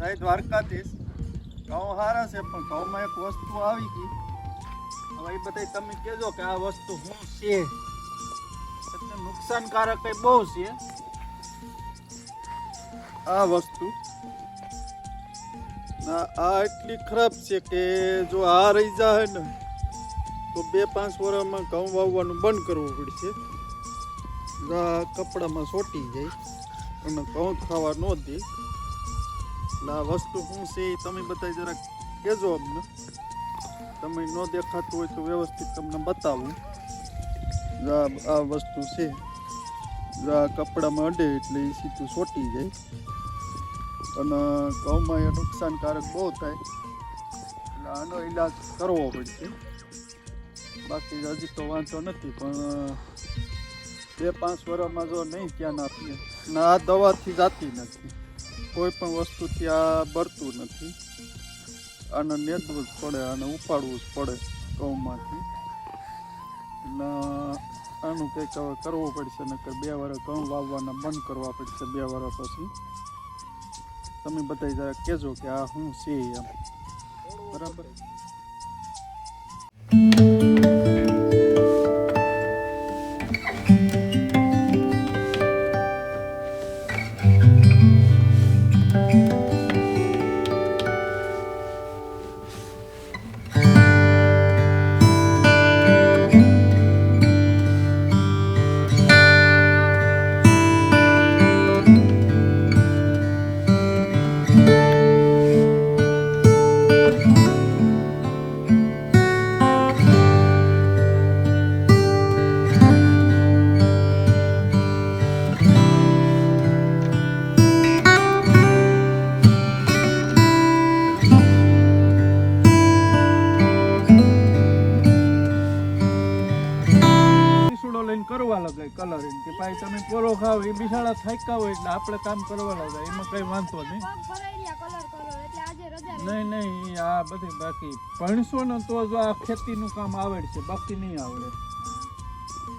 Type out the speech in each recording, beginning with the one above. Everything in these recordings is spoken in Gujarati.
જય દ્વારકાધીશ. ઘઉં સારા છે, પણ ઘઉંમાં એક વસ્તુ આવી ગઈ. હવે એ બધા તમે કહેજો કે આ વસ્તુ શું છે? એટલે નુકસાનકારક કંઈ બહુ છે. આ વસ્તુ. ના, આ એટલી ખરાબ છે કે જો આ રહી જાય ને, તો બે પાંચ વર્ષમાં ઘઉં વાવવાનું બંધ કરવું પડશે. કપડામાં સોટી જાય, અને ઘઉં ખાવા ન દે. વસ્તુ શું છે એ તમે બધા જરાક કહેજો અમને. તમે ન દેખાતું હોય તો વ્યવસ્થિત તમને બતાવું. આ વસ્તુ છે. આ કપડામાં અડે એટલે એ સીધું સોટી જાય. અને ઘઉંમાં એ નુકસાનકારક બહુ થાય. એટલે આનો ઈલાજ કરવો પડશે. બાકી હજી તો વાંધો નથી, પણ, બે પાંચ વર્ષમાં જો નહીં ધ્યાન આપીએ ના, આ દવાથી જાતી નથી. કોઈ પણ વસ્તુથી આ બરતું નથી. આને નેદવું જ પડે આને ઉપાડવું જ પડે ઘઉંમાંથી. એટલે આનું કંઈક હવે કરવું પડશે, નકર બે વાર ઘઉં વાવવાના બંધ કરવા પડશે બે વાર પછી. તમે બધા જરા કહેજો કે આ શું છે એમ. બરાબર? લગાય કલરિંગ કે ભાઈ તમે પોરો ખાવ એ બિસાડા થાક્યા હોય એટલે આપણે કામ કરવા લગાય એમાં કઈ વાંધો નહીં. કલર. નહીં નહીં આ બધી બાકી. ભણશો ને તો જો આ ખેતીનું કામ આવડશે બાકી નહીં આવડે.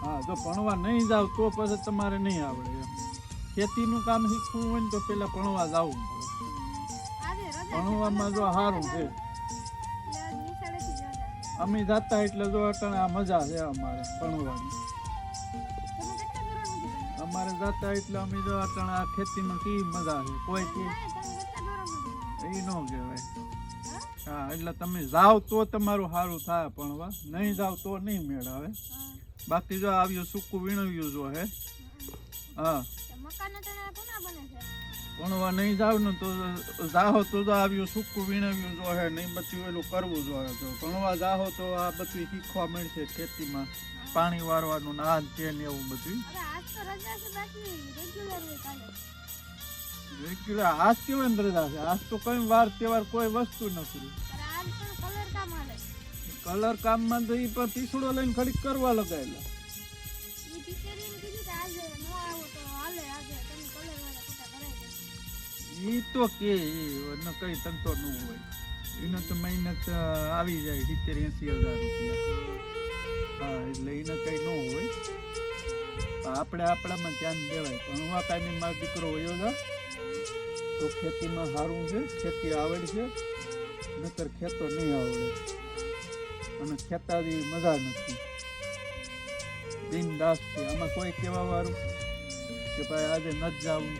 હા જો ભણવા નહીં જાવ તો પછી તમારે નહીં આવડે એમ. ખેતીનું કામ શીખવું હોય ને તો પહેલાં ભણવા જવું પડે. ભણવામાં જો સારું છે. અમે જાતા એટલે જો અટાણે આ મજા છે અમારે ભણવાની. અમારે જાતા એટલે અમે જો અટાણે આ ખેતીમાં કેવી મજા આવે. કોઈ કે એ? ન કહેવાય. હા? એટલે તમે જાઓ તો તમારું સારું થાય ભણવા નહીં જાઓ તો નહીં મેળ આવે બાકી જો આવ્યું સૂકું વીણવ્યું જો હે. હા. ભણવા નહીં જાવ ને તો જાહો તો જો આવ્યું સૂકું વીણવ્યું જો હે, નહીં બચ્યું, એલું કરવું તો. ભણવા જાહો તો આ બધું શીખવા મળશે ખેતીમાં. પાણી વારવાનું ને આ ને તે ને એવું બધું. છે રેગ્યુલર આજ કેવા ને રજા છે? આજ તો કઈ વાર તહેવાર કોઈ વસ્તુ નથી. કલર કામમાં તો એ પણ પીસડો લઈને ખડી કરવા લગાયેલા. તો ઈ તો કે એનો કઈ તંતો ન હોય. એનો તો મહેનત આવી જાય સિત્તેર એંસી હજાર રૂપિયા. હા એટલે એને કઈ ન હોય. આપણે આપણામાં ધ્યાન દેવાય. પણ હું આ કાયમી મારો દીકરો વયો જા તો ખેતીમાં સારું છે, ખેતી આવડશે નતર ખેતો નહીં આવડે. અને ખેતાની મજા નથી. બિનદાસ છે. આમાં કોઈ કહેવા વાળું કે ભાઈ આજે ન જવું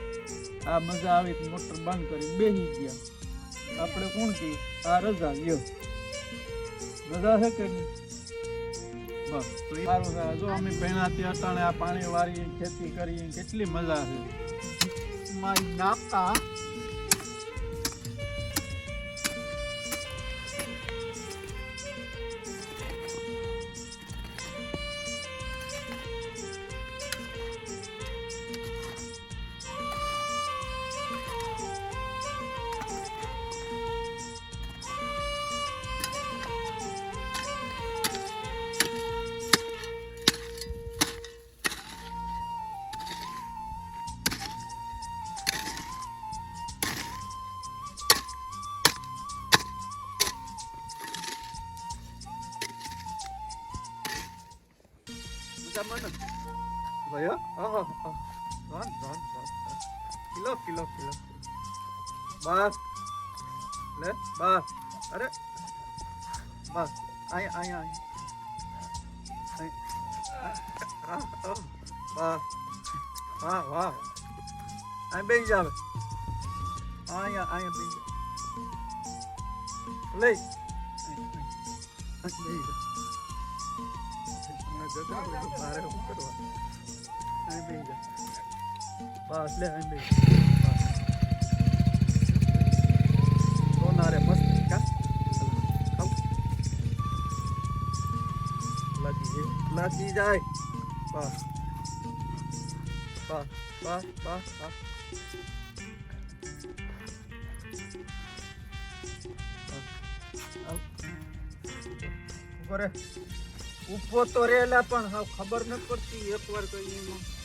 આ મજા આવી મોટર બંધ કરી બેસી ગયા. આપણે કોણ કે આ રજા લ્યો. રજા છે કે નહીં? જો અમે પહેલાથી અટાણે આ પાણી વાળીએ ખેતી કરીએ કેટલી મજા છે મારી નાપતા મજામાં ને ભયો? ઓહો. Run run run. Kilo kilo kilo. બસ. લે બસ. અરે બસ. અહીંયા અહીંયા અહીંયા આ, આ, વાહ વાહ અહીં બેસી. જાવ અહીંયા અહીંયા બેસી. અહીં બેસી બેસી જા બસ લે અહીં બેસી જા. બસ. સોનારે મસ્ત કા ખાવ લાગી જાય લાગી જાય બસ બસ બસ બસ બસ ઊભો રે ઊભો તો રહેલા પણ ખબર નથી પડતી એક વાર કઈ